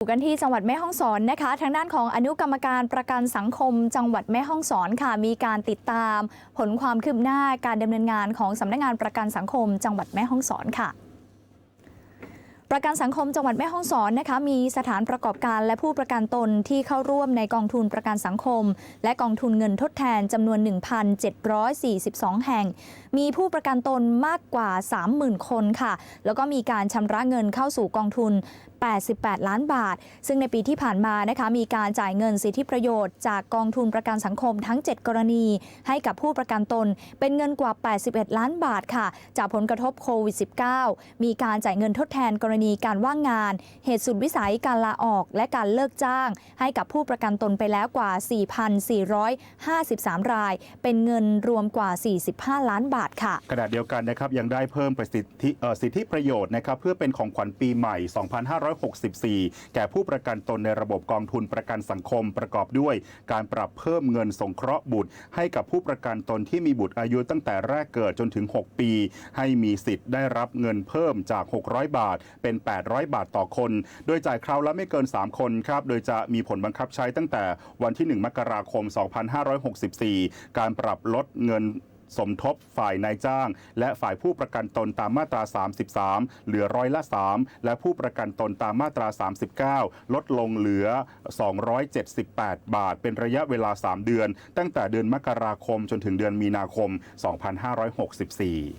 อยู่กันที่จังหวัดแม่ฮ่องสอนนะคะ ทางด้านของอนุกรรมการประกันสังคม จังหวัดแม่ฮ่องสอนค่ะ มีการติดตาม ผลความคืบหน้าการดำเนินงานของสำนักงานประกันสังคม จังหวัดแม่ฮ่องสอนค่ะ ประกันสังคมจังหวัดแม่ฮ่องสอนนะคะมีสถานประกอบการและผู้ประกันตนที่เข้าร่วมในกองทุนประกันสังคม และกองทุนเงินทดแทนจำนวน 1,742 แห่ง มีผู้ประกันตนมากกว่า 30,000 คนค่ะ แล้วก็มีการชำระเงินเข้าสู่กองทุน 88 ล้านบาท ซึ่งในปีที่ผ่านมานะคะมีการจ่ายเงินสิทธิประโยชน์จากกองทุนประกันสังคมทั้ง 7 กรณี ให้กับผู้ประกันตนเป็นเงินกว่า 81 ล้านบาทค่ะ จากผลกระทบโควิด -19 มีการจ่ายเงินทดแทนกรณีการว่างงาน เหตุสุดวิสัยการลาออก และการเลิกจ้าง ให้กับผู้ประกันตนไปแล้วกว่า 4,453 ราย เป็นเงินรวมกว่า 45 ล้านบาทค่ะ ขณะเดียวกันนะครับยังได้เพิ่มประสิทธิสิทธิประโยชน์นะครับเพื่อเป็นของขวัญปีใหม่ 2564 แก่ผู้ประกันตนในระบบกองทุนประกันสังคมประกอบด้วย การปรับเพิ่มเงินสงเคราะห์บุตร ให้กับผู้ประกันตนที่มีบุตรอายุตั้งแต่แรกเกิดจนถึง 6 ปี ให้มีสิทธิ์ได้รับเงินเพิ่มจาก 600 บาทเป็น 800 บาทต่อคน โดยจ่ายคราวละไม่เกิน 3 คนครับ โดยจะมีผลบังคับใช้ตั้งแต่วันที่ 1 มกราคม 2564 การปรับลดเงินสมทบฝ่ายนายจ้าง และฝ่ายผู้ประกันตนตามมาตรา 33 เหลือร้อยละ 3 และผู้ประกันตนตามมาตรา 39 ลดลงเหลือ 278 บาท เป็นระยะเวลา 3 เดือน ตั้งแต่เดือนมกราคมจนถึงเดือนมีนาคม 2564